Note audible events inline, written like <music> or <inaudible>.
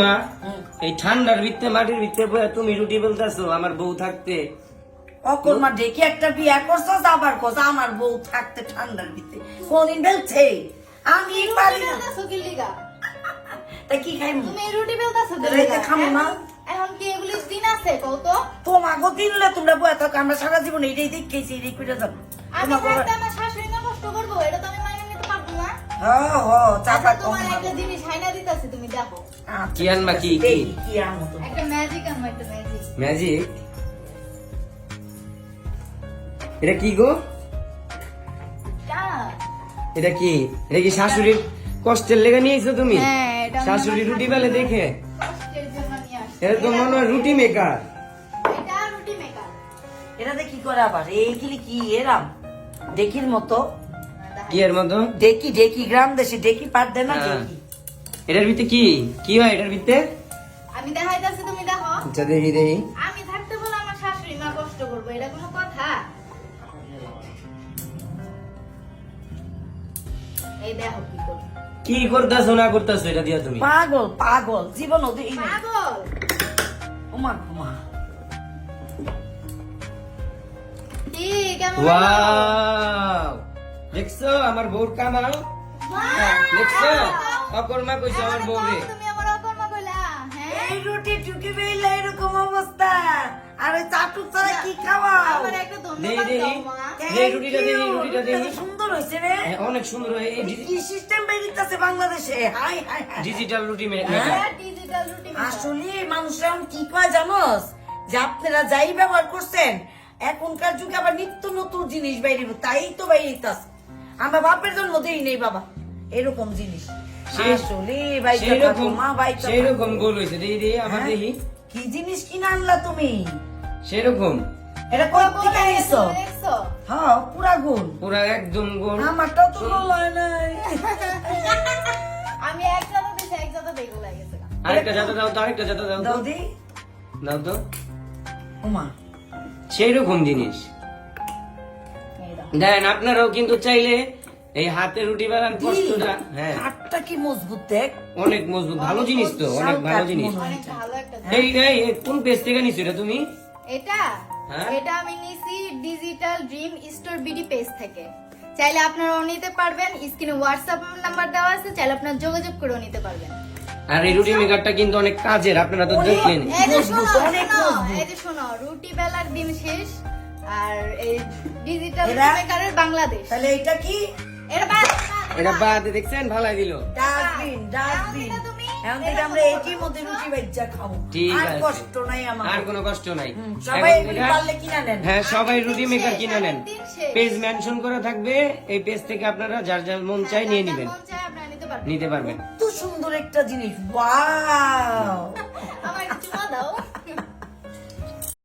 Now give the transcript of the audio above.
মা। এই ঠান্ডার ভিতরে মাটির তুমি রুটি বলতেছো আমার বউ থাকতে। অকর্মা ডেকে একটা বিয়া করছ আবার কস আমার বউ থাকতে ঠান্ডার ভিতরে। কোনদিন বেলছে? আমি পারি না? তা কি খাইমু? তুমি রুটি বেলতাছো লিগা? খামো না। এখন কি এগুলি দিন আছে কও তো? তোমাকে দিলে তোমরা বয়ে থাকো আমরা সারা জীবন এটাই দেখেছি এটাই করে যাব। আমি আমার শাশুড়ি না কষ্ট করব এটা তো কি আনবা, কি, কি? এই, কি আনব তুমি? একটা ম্যাজিক আনব একটা ম্যাজিক ম্যাজিক এটা কি গো? এটা। কি? এটা কি শাশুড়ির কষ্টের লেগে নিয়েছো তুমি? হ্যাঁ, শাশুড়ি রুটি বেলে দেখে। এটা তো মনে হয় রুটি মেকার এটা রুটি মেকার এটাতে কি করে আবার? এইগুলি কি এরাম? ডেকির মতো কি এর মতো ডেকি ডেকি গ্রাম দেশে ডেকি পার দেয় না হ্যাঁ। এটার ভিতরে কি? কি হয় এটার ভিতরে? আমি দেখাইতেছি তুমি দেখো। আচ্ছা দেখি দেখি। আমি থাকতে বলে আমার শাশুড়ি মা কষ্ট করব এটা কোনো কথা? এই দেখো কি করব। কি করতেছো না করতেছো এটা দিয়া তুমি। পাগল পাগল জীবন ওদের পাগল। ওমা ঘুমা কি কেমন ওয়াও। দেখছ আমার বউর কামাল? দেখছ? অকর্মা কইছো আমার বউরে। তুমি আমার অকর্মা কইলা হ্যাঁ? এই রুটি টুকি বেইলে এরকম অবস্থা। আর ওই চাটু ছাড়া কি খাওয়াও? আমার একটা ধন্যবাদ দাও মা। দেই রুটিটা দেই রুটিটা দেই। সুন্দর হয়েছে রে। হ্যাঁ, অনেক সুন্দর হয় এই কি সিস্টেম বেরিতেছে বাংলাদেশে? Hi hi hi. Digital roti maker হ্যাঁ? ডিজিটাল রুটি আসলে মানুষ এখন কি কয় জানোস? যে আপনারা যাই ব্যবহার করছেন এখনকার যুগে আবার নিত্য নতুন জিনিস বাইরে তাই তো বাইরে আমরা বাপের জন্য দেই নেই বাবা। এরকম জিনিস। সে- আসলে বাইকা মা বাইকা গোল হয়েছে। হ্যাঁ? দেখি কি জিনিস কিনে আনলা তুমি? সেই রকম এটা হয়ে পুরা গোল পুরা একদম গোল আমারটাও তো গোল হয় নাই। আমি এক জাতা দিছি এক জাতা বেগুন লাগেছে আরেকটা দাও তো আরেকটা দাও দাও দি। দাও তো। ওমা। সেই রকম জিনিস। দেখেন আপনারাও কিন্তু চাইলে এই হাতে রুটি বেলার কষ্টটা হ্যাঁ। হাতটা কি মজবুত দেখ। অনেক মজবুত ভালো জিনিস তো অনেক ভালো জিনিস। এই এই কোন পেজ থেকে নিছো এটা তুমি? এটা? হ্যাঁ? এটা আমি নিছি digital dream store BD page থেকে। চাইলে আপনারাও নিতে পারবেন স্ক্রিনে হোয়াটসঅ্যাপ নাম্বার দেওয়া আছে চাইলে আপনারা যোগাযোগ করেও নিতে পারবেন। আর এই রুটি মেকারটা কিন্তু অনেক কাজের আপনারা তো দেখলেন। এই যে শোনো অনেক এই যে শোনো রুটি বেলার দিন শেষ। আর এই ডিজিটাল মেকারের বাংলাদেশ। তাহলে এটা কি? এটা বাদ এটা বাদ দেখছেন? ভালাই দিল। ডাস্টবিন ডাস্টবিন এখন থেকে আমরা এটির মধ্যে রুটি বাইজা খাব। ঠিক আর কষ্ট নাই আমার। আর কোনো কষ্ট নাই। সবাই এগুলি পারলে কিনা নেন। হ্যাঁ সবাই রুটি মেকার কিনে নেন। পেজ মেনশন করা থাকবে এই পেজ থেকে আপনারা যার যার মন চাই নিয়ে নেবেন। মন নিতে পারবেন। নিতে সুন্দর একটা জিনিস ওয়াও। <laughs>